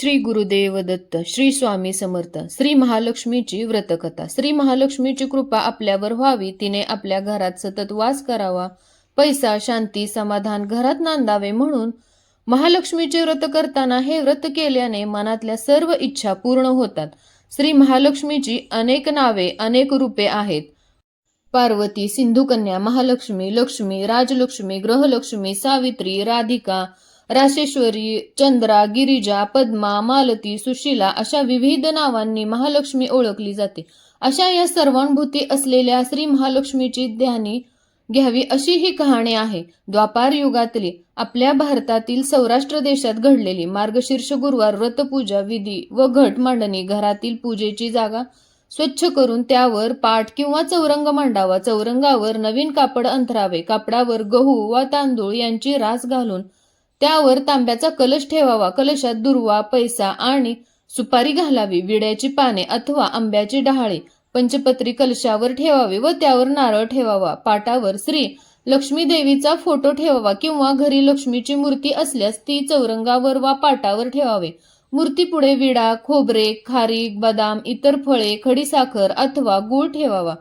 श्री गुरुदेव दत्त श्री स्वामी समर्थ श्री महालक्ष्मीची व्रतकथा. श्री महालक्ष्मीची कृपा आपल्यावर व्हावी. तिने आपल्या घरात सतत वास करावा. पैसा शांती समाधान घरात नांदावे म्हणून महालक्ष्मीचे व्रत करताना हे व्रत केल्याने मनातल्या सर्व इच्छा पूर्ण होतात. श्री महालक्ष्मीची अनेक नावे अनेक रूपे आहेत. पार्वती सिंधुकन्या महालक्ष्मी लक्ष्मी राजलक्ष्मी ग्रहलक्ष्मी सावित्री राधिका राशेश्वरी चंद्रा गिरिजा पद्मा मालती सुशीला अशा विविध नावांनी महालक्ष्मी ओळखली जाते. अशा या सर्वांभूती असलेल्या श्री महालक्ष्मीची ध्यानी घ्यावी अशी ही कहाणी आहे. द्वापार युगातली आपल्या भारतातील सौराष्ट्र देशात घडलेली मार्गशीर्ष गुरुवार व्रतपूजा विधी व घट मांडणी घरातील पूजेची जागा स्वच्छ करून त्यावर पाठ किंवा चौरंग मांडावा. चौरंगावर नवीन कापड अंथरावे कापडावर गहू वा तांदूळ यांची रास घालून त्यावर तांब्याचा कलश ठेवावा कलशात दुर्वा पैसा आणि सुपारी घालावी विड्याची पाने अथवा आंब्याची डहाळे पंचपत्री कलशावर ठेवावे व त्यावर नारळ ठेवावा. पाटावर श्री लक्ष्मी देवीचा फोटो ठेवावा किंवा घरी लक्ष्मीची मूर्ती असल्यास ती चौरंगावर वा पाटावर ठेवावे. मूर्ती पुढे विडा खोबरे खारीक बदाम इतर फळे खडीसाखर अथवा गूळ ठेवावा.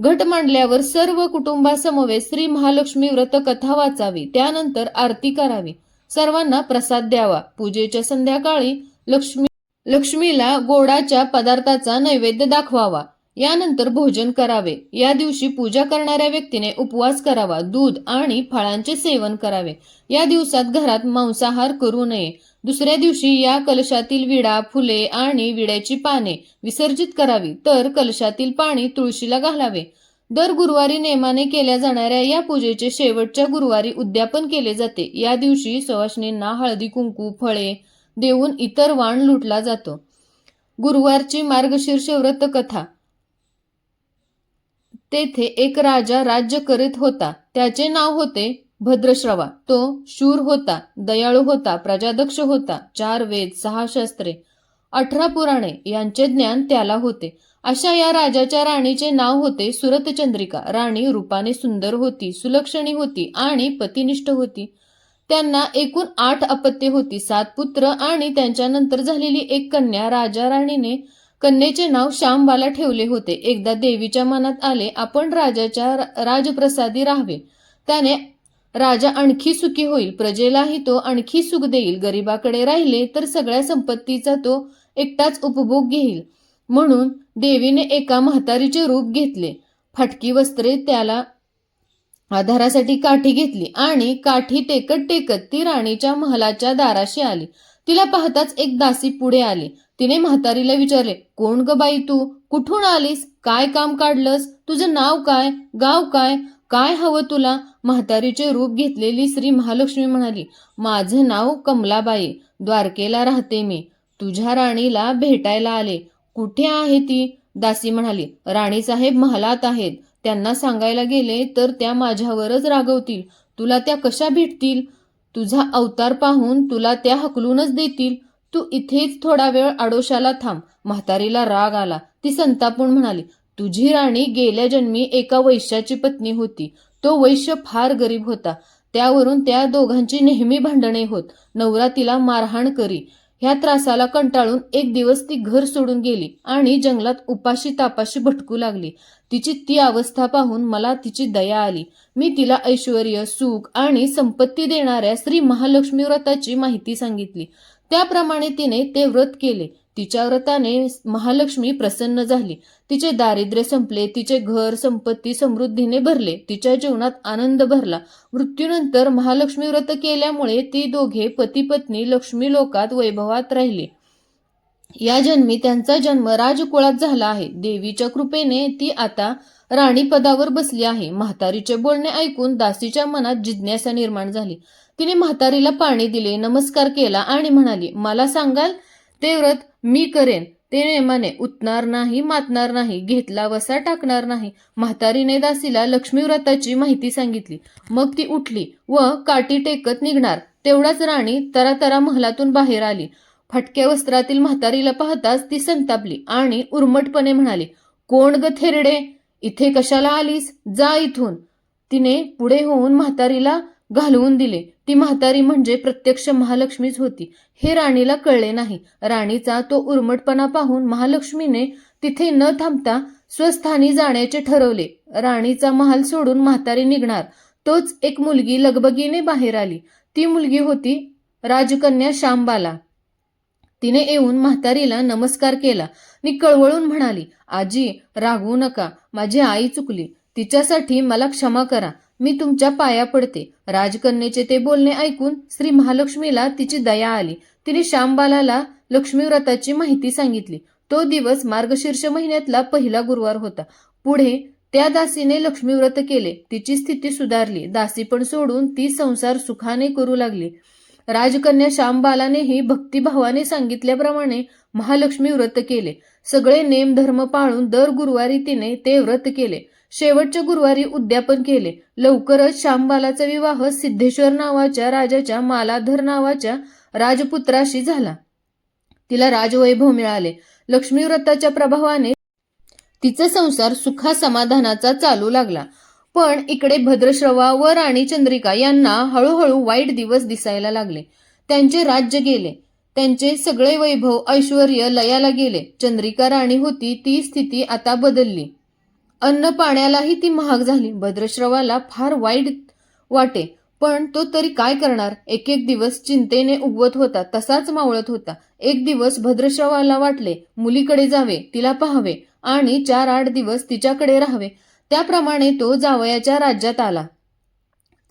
घट मांडल्यावर सर्व कुटुंबासमवेत श्री महालक्ष्मी व्रत कथा वाचावी. त्यानंतर आरती करावी. सर्वांना प्रसाद द्यावा. पूजेच्या संध्याकाळी लक्ष्मी लक्ष्मीला गोडाच्या पदार्थाचा नैवेद्य दाखवावा. यानंतर भोजन करावे. या दिवशी पूजा करणाऱ्या व्यक्तीने उपवास करावा. दूध आणि फळांचे सेवन करावे. या दिवसात घरात मांसाहार करू नये. दुसऱ्या दिवशी या कलशातील विडा फुले आणि विड्याची पाने विसर्जित करावी. तर कलशातील पाणी तुळशीला घालावे. दर गुरुवारी नेमाने केल्या जाणाऱ्या या पूजेचे शेवटच्या गुरुवारी उद्यापन केले जाते. या दिवशी सवाष्णींना हळदी कुंकू फळे देऊन इतर वाण लुटला जातो. गुरुवारची मार्गशीर्ष व्रत कथा तेथे एक राजा राज्य करीत होता. त्याचे नाव होते भद्रश्रवा. तो शूर होता दयाळू होता प्रजादक्ष होता. चार वेद सहा शास्त्रे. अठरा पुराणे यांचे ज्ञान त्याला होते. अशा या राजाच्या राणीचे नाव होते सुरतचंद्रिका. राणी रूपाने सुंदर होती सुलक्षणी होती आणि पतिनिष्ठ होती. त्यांना एकूण आठ अपत्ये होती सात पुत्र आणि त्यांच्यानंतर झालेली एक कन्या. राजा राणीने कन्येचे नाव श्यामबाला ठेवले होते. एकदा देवीच्या मनात आले आपण राजाच्या राजप्रसादी राहावे. त्याने राजा आणखी सुखी होईल. प्रजेलाही तो आणखी सुख देईल. गरिबाकडे राहिले तर सगळ्या संपत्तीचा तो एकटाच उपभोग घेईल. म्हणून देवीने एका म्हातारीचे रूप घेतले. फाटकी वस्त्रे त्याला आधारासाठी काठी घेतली आणि काठी टेकत टेकत ती राणीच्या महलाच्या दाराशी आली. तिला पाहताच एक दासी पुढे आली. तिने म्हातारीला विचारले कोण ग बाई तू? कुठून आलीस? काय काम काढलंस? तुझं नाव काय? गाव काय? काय हवं तुला? म्हातारीचे रूप घेतलेली श्री महालक्ष्मी म्हणाली माझं नाव कमलाबाई. द्वारकेला राहते मी. तुझ्या राणीला भेटायला आले. कुठे आहे ती? दासी म्हणाली. राणीसाहेब महालात आहेत. त्यांना सांगायला गेले तर त्या माझ्यावरच रागवतील. तुला त्या कशा भेटतील? तुझा अवतार पाहून तुला त्या हकलूनच देतील. तू इथेच थोडा वेळ आडोशाला थांब. म्हातारीला राग आला. ती संतापून म्हणाली तुझी राणी गेल्या जन्मी एका वैश्याची पत्नी होती. तो वैश्य फार गरीब होता. त्यावरून त्या दोघांची नेहमी भांडणे होत. नवरा तिला मारहाण करी. ह्या त्रासाला कंटाळून एक दिवस ती घर सोडून गेली आणि जंगलात उपाशी तापाशी भटकू लागली. तिची ती अवस्था पाहून मला तिची दया आली. मी तिला ऐश्वर सुख आणि संपत्ती देणाऱ्या श्री महालक्ष्मी व्रताची माहिती सांगितली. त्याप्रमाणे तिने ते व्रत केले. तिच्या व्रताने महालक्ष्मी प्रसन्न झाली. तिचे दारिद्र्य संपले तिचे घर संपत्ती समृद्धीने भरले तिच्या जीवनात आनंद भरला. मृत्यूनंतर महालक्ष्मी व्रत केल्यामुळे ती दोघे पती पत्नी लक्ष्मी लोकात वैभवात राहिले. या जन्मी त्यांचा जन्म राजकुळात झाला आहे. देवीच्या कृपेने ती आता राणी पदावर बसली आहे. म्हातारीचे बोलणे ऐकून दासीच्या मनात जिज्ञासा निर्माण झाली. तिने म्हातारीला पाणी दिले नमस्कार केला आणि म्हणाली मला सांगाल ते व्रत मी करेन. ते नेमाने उतणार नाही मातणार नाही घेतला वसा टाकणार नाही. म्हातारीने दासीला लक्ष्मी व्रताची माहिती सांगितली. मग ती उठली व काठी टेकत निघणार. तेवढाच राणी तरातरा महलातून बाहेर आली. फटक्या वस्त्रातील म्हातारीला पाहताच ती संतापली आणि उर्मटपणे म्हणाली कोण ग थेरडे? इथे कशाला आलीस? जा इथून. तिने पुढे होऊन म्हातारीला घालवून दिले. ती म्हातारी म्हणजे प्रत्यक्ष महालक्ष्मीच होती. हे राणीला कळले नाही. राणीचा तो उर्मटपणा पाहून महालक्ष्मीने तिथे न थांबता स्वस्थानी जाण्याचे ठरवले. राणीचा महाल सोडून म्हातारी निघणार. तोच एक मुलगी लगबगीने बाहेर आली. ती मुलगी होती राजकन्या श्यामबाला. तिने येऊन म्हातारीला नमस्कार केला. मी कळवळून म्हणाली आजी रागवू नका. माझी आई चुकली. तिच्यासाठी मला क्षमा करा. मी तुमच्या पाया पडते. राजकन्येचे ते बोलणे ऐकून श्री महालक्ष्मीला तिची दया आली. तिने श्यामबालाला लक्ष्मी व्रताची माहिती सांगितली. तो दिवस मार्गशीर्ष महिन्यातला पहिला गुरुवार होता. पुढे त्या दासीने लक्ष्मी व्रत केले. तिची स्थिती सुधारली. दासी पण सोडून ती संसार सुखाने करू लागली. राजकन्या श्यामबालानेही भक्तिभावाने सांगितल्याप्रमाणे महालक्ष्मी व्रत केले. सगळे नेम धर्म पाळून दर गुरुवारी तिने ते व्रत केले. शेवटच्या गुरुवारी उद्यापन केले. लवकरच श्यामबालाचा विवाह सिद्धेश्वर नावाच्या राजाच्या मालाधर नावाच्या राजपुत्राशी झाला. तिला राजवैभव मिळाले. लक्ष्मीव्रताच्या प्रभावाने तिचा संसार सुखा समाधानाचा चालू लागला. पण इकडे भद्रश्रवा व राणी चंद्रिका यांना हळूहळू वाईट दिवस दिसायला लागले. त्यांचे राज्य गेले. त्यांचे सगळे वैभव ऐश्वर लयाला गेले. चंद्रिका राणी होती ती स्थिती आता बदलली. अन्न पाण्यालाही ती महाग झाली. भद्रश्रवाला फार वाईट वाटे. पण तो तरी काय करणार? एक एक दिवस चिंतेने उगवत होता. तसाच मावळत होता. एक दिवस भद्रश्रवाला वाटले मुलीकडे जावे तिला पाहावे आणि चार आठ दिवस तिच्याकडे राहावे. त्याप्रमाणे तो जावयाच्या राज्यात आला.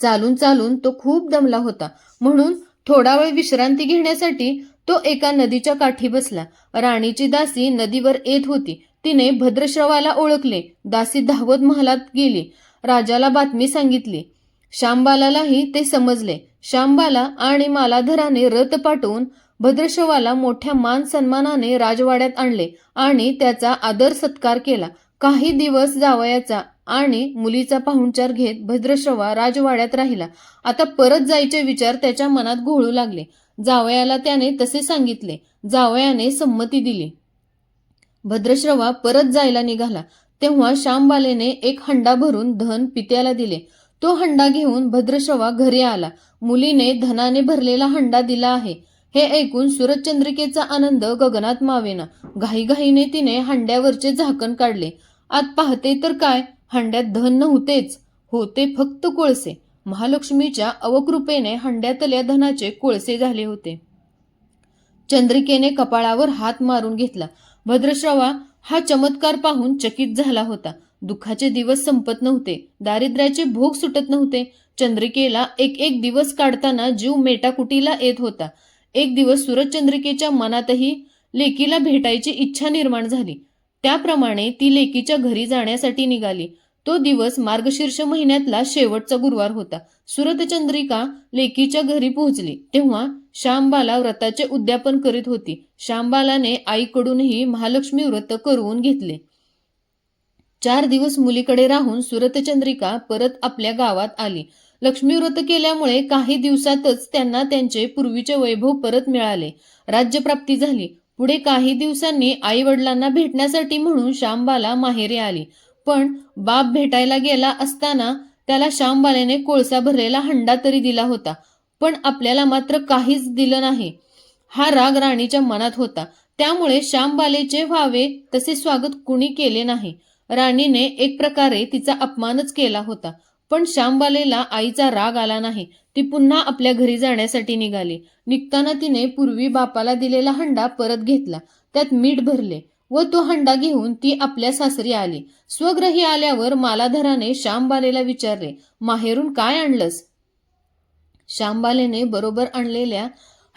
चालून चालून तो खूप दमला होता. म्हणून थोडा वेळ विश्रांती घेण्यासाठी तो एका नदीच्या काठी बसला. राणीची दासी नदीवर येत होती. तिने भद्रश्रवाला ओळखले. दासी धावत महालात गेली. राजाला बातमी सांगितली. श्यामबालालाही ते समजले. श्यामबाला आणि मालाधराने रथ पाठवून भद्रश्रवाला मोठ्या मान सन्मानाने राजवाड्यात आणले आणि त्याचा आदर सत्कार केला. काही दिवस जावयाचा आणि मुलीचा पाहुणचार घेत भद्रश्रवा राजवाड्यात राहिला. आता परत जायचे विचार त्याच्या मनात घोळू लागले. जावयाला त्याने तसे सांगितले. जावयाने संमती दिली. भद्रश्रवा परत जायला निघाला. तेव्हा श्यामबालेने एक हंडा भरून धन पित्याला दिले. तो हंडा घेऊन भद्रश्रवा घरी आला. मुलीने धनाने भरलेला हंडा दिला आहे. हे ऐकून सुरतचंद्रिकेचा आनंद गगनात मावेना. घाईघाईने तिने हंड्यावरचे झाकण काढले. आत पाहते तर काय? हंड्यात धन नव्हतेच. होते फक्त कोळसे. महालक्ष्मीच्या अवकृपेने हंड्यातल्या धनाचे कोळसे झाले होते. चंद्रिकेने कपाळावर हात मारून घेतला. भद्रश्रवा हा चमत्कार पाहून चकित झाला होता. दुःखाचे दिवस संपत नव्हते. दारिद्र्याचे भोग सुटत नव्हते. चंद्रिकेला एक एक दिवस काढताना जीव मेटाकुटीला येत होता. एक दिवस सूरजचंद्रिकेच्या मनातही लेकीला भेटायची इच्छा निर्माण झाली. त्याप्रमाणे ती लेकीच्या घरी जाण्यासाठी निघाली. तो दिवस मार्गशीर्ष महिन्यातला शेवटचा गुरुवार होता. सुरतचंद्रिका लेकीच्या घरी पोहोचली. तेव्हा श्यामबाला व्रताचे उद्यापन करीत होती. श्यामबालाने आईकडूनही महालक्ष्मी व्रत करवून घेतले. चार दिवस मुलीकडे राहून सुरतचंद्रिका परत आपल्या गावात आली. लक्ष्मी व्रत केल्यामुळे काही दिवसातच त्यांना त्यांचे पूर्वीचे वैभव परत मिळाले. राज्यप्राप्ती झाली. पुढे काही दिवसांनी आई वडिलांना भेटण्यासाठी म्हणून श्यामबाला माहेरी आली. पण बाप भेटायला गेला असताना त्याला श्यामबालेने कोळसा भरलेला हंडा तरी दिला होता पण आपल्याला मात्र काहीच दिलं नाही. हा राग राणीच्या मनात होता. त्यामुळे श्यामबालेचे व्हावे तसे स्वागत कुणी केले नाही. राणीने एक प्रकारे तिचा अपमानच केला होता पण श्यामबालेला आईचा राग आला नाही. ती पुन्हा आपल्या घरी जाण्यासाठी निघाली. निघताना तिने पूर्वी बापाला दिलेला हंडा परत घेतला. त्यात मीठ भरले. व तो हंडा घेऊन ती आपल्या सासरी आली. स्वग्रही आल्यावर मालाधराने श्यामबालेला विचारले माहेरून काय आणलंस? श्यामबालेने बरोबर आणलेल्या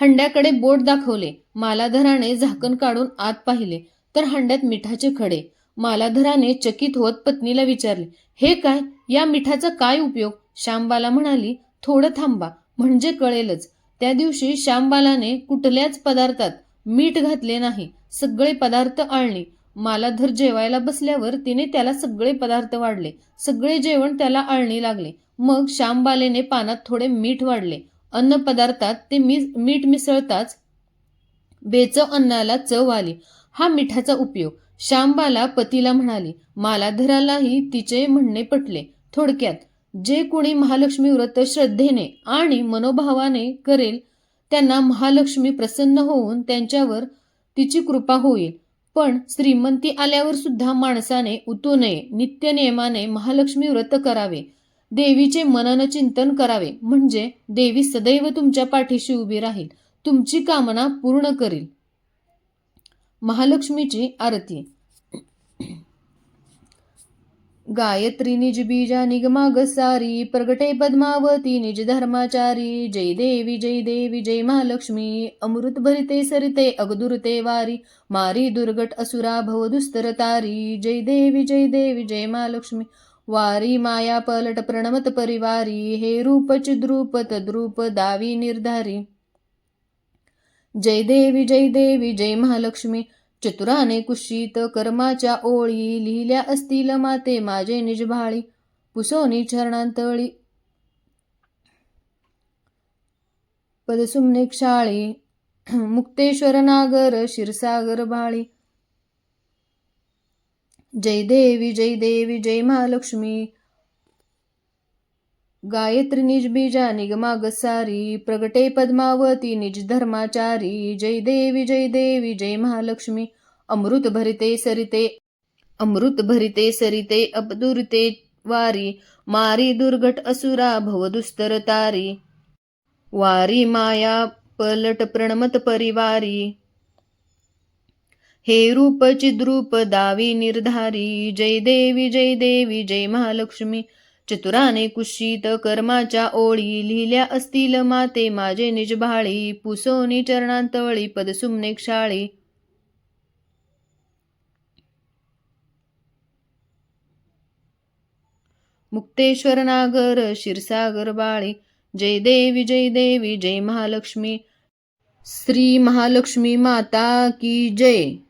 हंड्याकडे बोट दाखवले. मालाधराने झाकण काढून आत पाहिले तर हंड्यात मिठाचे खडे. मालाधराने चकित होत पत्नीला विचारले हे काय? या मिठाचा काय उपयोग? श्यामबाला म्हणाली थोडं थांबा म्हणजे कळेलच. त्या दिवशी श्यामबालाने कुठल्याच पदार्थात मीठ घातले नाही सगळे पदार्थ आळणी मालाधर जेवायला बसल्यावर तिने त्याला सगळे पदार्थ वाढले. सगळे जेवण त्याला आळणी लागले. मग श्यामबालेने पानात थोडे मीठ वाढले. अन्न पदार्थात ते मी मीठ मिसळताच बेचव अन्नाला चव आली. हा मिठाचा उपयोग. श्यामबाला पतीला म्हणाली मालाधरालाही तिचे म्हणणे पटले. थोडक्यात जे कोणी महालक्ष्मी व्रत श्रद्धेने आणि मनोभावाने करेल त्यांना महालक्ष्मी प्रसन्न होऊन त्यांच्यावर तिची कृपा होईल. पण श्रीमंती आल्यावर सुद्धा माणसाने उतू नये नित्य नियमाने महालक्ष्मी व्रत करावे. देवीचे मनन चिंतन करावे. म्हणजे देवी सदैव तुमच्या पाठीशी उभी राहील. तुमची कामना पूर्ण करील. महालक्ष्मीची आरती. गायत्री निज बीजा निगमाग प्रगटे पद्मावती निज धर्माचारी जय देवी जय देवी जय महालक्ष्मी अमृत भरिते सरिते अगदुरते वारी मारी दुर्गट असुरा भव दुस्तर तारी जय देवी जय देवी जय महालक्ष्मी वारी माया पलट प्रणमत परिवारी हे रूप चिद्रूप तद्रूप दावी निर्धारी. जय देवी जय देवी जय महालक्ष्मी चतुराने कुशीत कर्माच्या ओळी लिहिल्या असतील माते माझे निजभाळी पुसोनी चरणांतळी. पदसुमने क्षाळी. मुक्तेश्वर नागर क्षीरसागर भाळी. जय देवी जय देवी जय महालक्ष्मी. गायत्री निजबीजा निगमागसारी प्रगटे पद्मावती निज धर्माचारी जय देवी जय देवी जय महालक्ष्मी अमृत भरिते सरिते अमृत भरिते सरिते अपदुरिते वारी मारी दुर्घट असुरा भवदुस्तर तारी वारी माया पलट प्रणमत परिवारी हे रूप चिद्रूप दावी निर्धारी जय देवी जय देवी जय महालक्ष्मी चतुराने कुशीत कर्माच्या ओळी लिहिल्या असतील माते माझे निजभाळी पुसोनी चरणांतळी पदसुमने क्षाळी. मुक्तेश्वर नागर क्षीरसागर बाळी जय देवी जय देवी जय महालक्ष्मी. श्री महालक्ष्मी माता की जय.